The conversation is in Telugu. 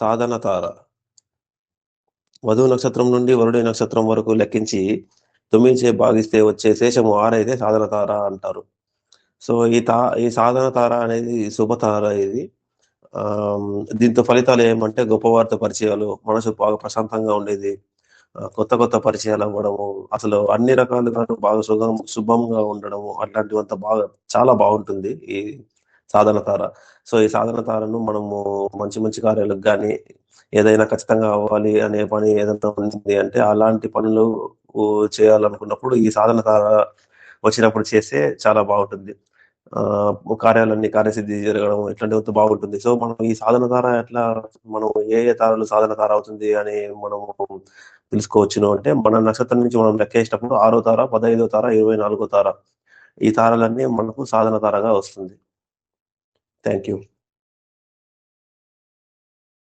సాధన తార. వధువు నక్షత్రం నుండి వరుడి నక్షత్రం వరకు లెక్కించి తొమ్మిదిచే భాగిస్తే వచ్చే శేషము ఆరైతే సాధన తార అంటారు. సో ఈ తా ఈ సాధన తార అనేది శుభతార ఇది. ఆ దీంతో ఫలితాలు ఏమంటే గొప్పవారితో పరిచయాలు మనసు బాగా ప్రశాంతంగా ఉండేది. కొత్త కొత్త పరిచయాలు అవ్వడము అసలు అన్ని రకాలుగా బాగా సుఖం శుభంగా ఉండడము అట్లాంటివంతా బాగా చాలా బాగుంటుంది. ఈ సాధన తార. సో ఈ సాధన తారను మనము మంచి మంచి కార్యాలకు కానీ ఏదైనా ఖచ్చితంగా అవ్వాలి అనే పని ఏదైనా ఉంది అంటే అలాంటి పనులు చేయాలనుకున్నప్పుడు ఈ సాధన తార వచ్చినప్పుడు చేస్తే చాలా బాగుంటుంది. ఆ కార్యాలన్నీ కార్యసిద్ధి జరగడం ఇట్లాంటివి బాగుంటుంది. సో మనం ఈ సాధన తార ఎట్లా మనం ఏ ఏ తారలు సాధన తార అవుతుంది అని మనం తెలుసుకోవచ్చును అంటే మన నక్షత్రం నుంచి మనం లెక్కేసినప్పుడు ఆరో తార పదహైదో తార ఇరవై నాలుగో తార ఈ తారలన్నీ మనకు సాధన తారగా వస్తుంది. Thank you.